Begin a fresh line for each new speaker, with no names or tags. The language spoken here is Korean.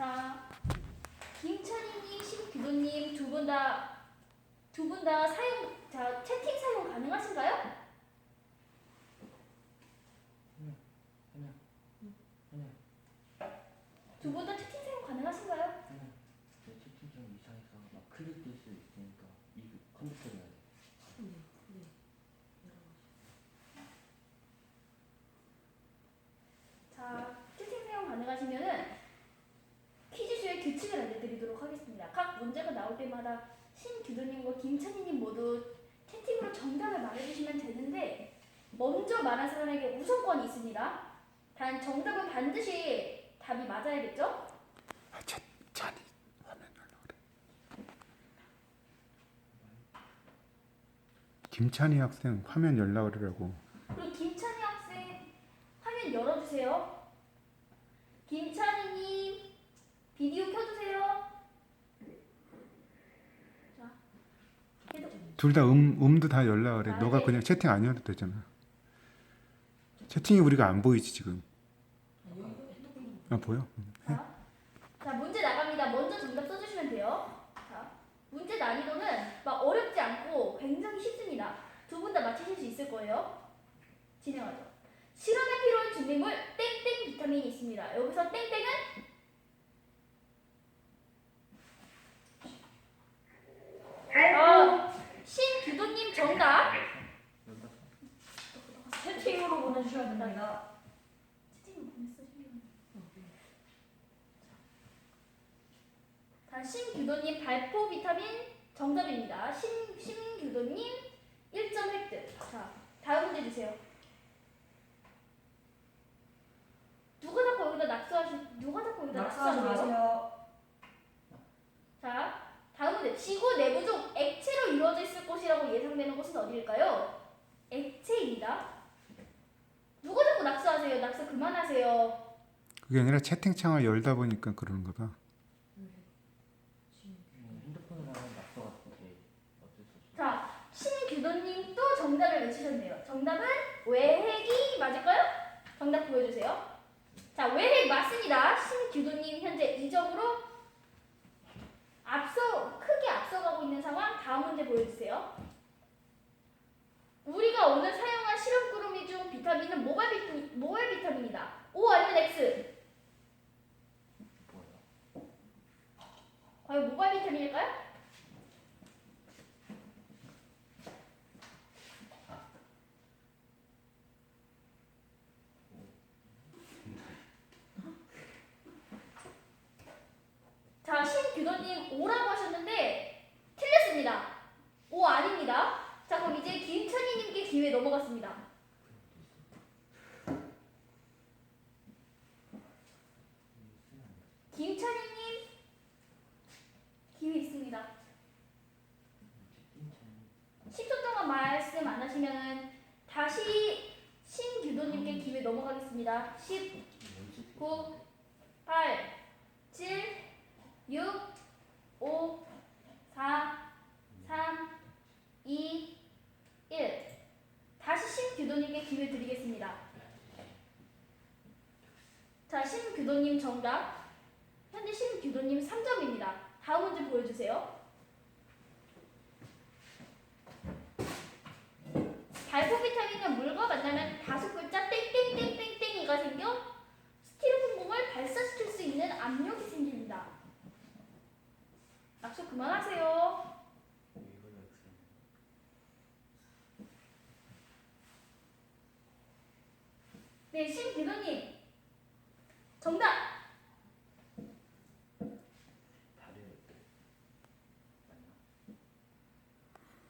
자, 김찬희님, 신규도님 두 분 다 두 분 다 사용 자 채팅 사용 가능하신가요? 두 분 다 채팅 사용 가능하신가요?
제 채팅 좀 이상해서 막 클릭될 수 있으니까 이 컴퓨터를 해야 돼.
자, 채팅 사용 가능하시면은 규칙을 알려드리도록 하겠습니다. 각 문제가 나올 때마다 신규도님과 김찬희님 모두 채팅으로 정답을 말해주시면 되는데 먼저 말한 사람에게 우선권이 있습니다. 단 정답은 반드시 답이 맞아야겠죠?
아, 차, 찬이 화면 열라 그래. 김찬희 학생 화면 열라 그러라고.
그럼 김찬희 학생 화면 열어주세요. 김찬희님 비디오 켜주세요. 자, 계속
둘 다 음, 음도 다 열라 그래.
아,
너가
네.
그냥 채팅 안 해도 되잖아. 채팅이 우리가 안 보이지 지금. 아 보여?
자, 자 문제 나갑니다. 먼저 정답 써주시면 돼요. 자, 문제 난이도는 막 어렵지 않고 굉장히 쉽습니다. 두 분 다 맞히실 수 있을 거예요. 진행하죠. 실험에 필요한 준비물 땡땡 비타민이 있습니다. 여기서 땡땡은 어, 신규도님 정답.
채팅으로
채팅을 보냈어, 신규도님. 자, 신규도님 발포 비타민 정답입니다. 신, 신규도님 1점 획득. 자, 다음 문제 주세요. 누가 자꾸 여기다 낙서하시, 누가 자꾸 여기다
낙서하지
낙서하세요?
마세요.
자, 다음 문제. 지구 내부 중 액체로 이루어져 있을 것이라고 예상되는 곳은 어디일까요? 액체입니다. 자꾸 낙서하세요? 낙서 그만하세요.
그게 아니라 채팅창을 열다 보니까 그러는가 봐.
음, 핸드폰으로 하면 낙서가 되게 어쩔 수 없어.
자, 신규도님 또 정답을 외치셨네요. 정답은 외핵이 맞을까요? 정답 보여주세요. 자, 외핵 맞습니다. 신규도님 현재 2점으로 앞서 크게 앞서가고 있는 상황. 다음 문제 보여주세요. 우리가 오늘 사용한 실험 꾸러미 중 비타민은 모발 비타민, 모발 비타민이다. O 아니면 X?
뭐야?
과연 모발 비타민일까요? 자, 신규도님 O라고 하셨는데 틀렸습니다. O 아닙니다. 자, 그럼 이제 김찬희님께 기회 넘어갔습니다. 김찬희님 기회 있습니다.
채팅창
10초 동안 말씀 안 하시면 다시 신규도님께 기회 넘어가겠습니다. 10,
뭔지
9, 8, 7, 6, 5, 4, 3, 2, 1. 다시 신규도님께 기회 드리겠습니다. 자, 신규도님 정답. 현재 신규도님 3점입니다. 다음 문제 보여주세요. 그만하세요. 네, 신기도님